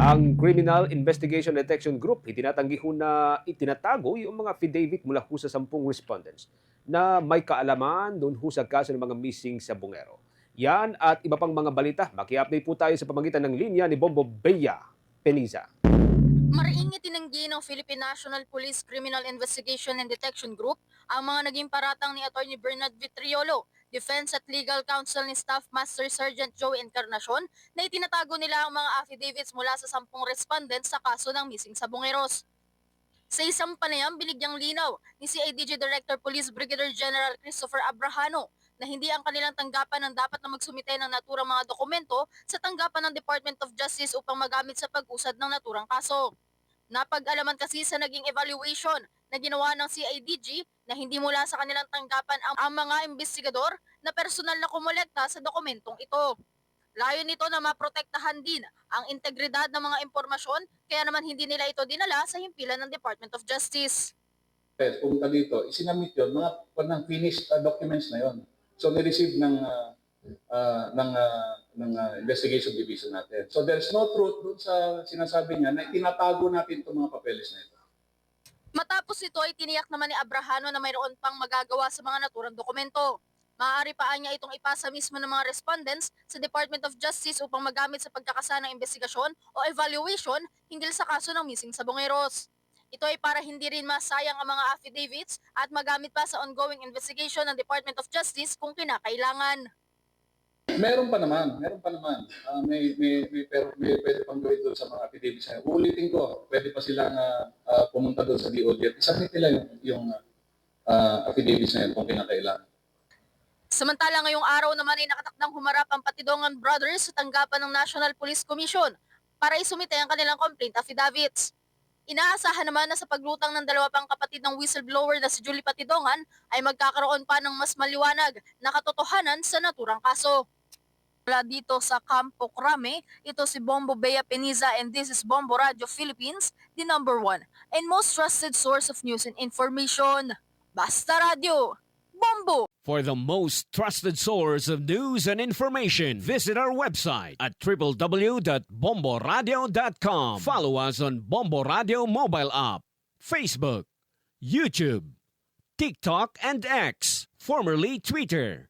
Ang Criminal Investigation Detection Group, itinatanggi ho na itinatago yung mga affidavit mula ho sa sampung respondents na may kaalaman doon ho sa kaso ng mga missing sa Bungero. Yan at iba pang mga balita, maki-update po tayo sa pamagitan ng linya ni Bombo Beya Peniza. Mariing itinanggi ng Philippine National Police Criminal Investigation and Detection Group ang mga naging paratang ni Attorney Bernard Vitriolo, Defense at Legal Counsel ni Staff Master Sergeant Joe Encarnacion na itinatago nila ang mga affidavits mula sa sampung respondents sa kaso ng missing sa Bungeros. Sa isang panayam, binigyang linaw ni CIDG Director Police Brigadier General Christopher Abrahano na hindi ang kanilang tanggapan ang dapat na magsumite ng naturang mga dokumento sa tanggapan ng Department of Justice upang magamit sa pag-usad ng naturang kaso. Napag-alaman kasi sa naging evaluation na ginawa ng CIDG na hindi mula sa kanilang tanggapan ang, ang mga investigador na personal na kumolekta sa dokumentong ito. Layo nito na maprotektahan din ang integridad ng mga impormasyon kaya naman hindi nila ito dinala sa himpilan ng Department of Justice. Yes, pumunta dito, isinamit yun, mga panang finished uh, documents na yon. So, ni-receive ng, uh, uh, ng, uh, ng uh, investigation division natin. So, there's no truth dun sa sinasabi niya na tinatago natin itong mga papeles na ito. Matapos ito ay tiniyak naman ni Abrahano na mayroon pang magagawa sa mga naturang dokumento. Maaari pa niya itong ipasa mismo ng mga respondents sa Department of Justice upang magamit sa pagkakasa ng investigasyon o evaluation hinggil sa kaso ng missing sa Bongeros. Ito ay para hindi rin masayang ang mga affidavits at magamit pa sa ongoing investigation ng Department of Justice kung kinakailangan. Meron pa naman, meron pa naman. Ah, may, may, may, pero, may pwede pang gawin doon sa mga affidavits. Uulitin ko, pwede pa silang ah, ah, pumunta doon sa DOJ. at Isubmit nila yung, yung ah, affidavits na yun kung kinakailangan. Samantala ngayong araw naman ay nakatakdang humarap ang Patidongan Brothers sa tanggapan ng National Police Commission para isumite ang kanilang complaint affidavits. Inaasahan naman na sa paglutang ng dalawa pang kapatid ng whistleblower na si Julie Patidongan ay magkakaroon pa ng mas maliwanag na katotohanan sa naturang kaso. Mula dito sa Campo Crame, ito si Bombo Bea Peniza and this is Bombo Radio Philippines, the number one and most trusted source of news and information. Basta Radio! Bombo! For the most trusted source of news and information, visit our website at www.bomboradio.com. Follow us on Bombo Radio mobile app, Facebook, YouTube, TikTok, and X, formerly Twitter.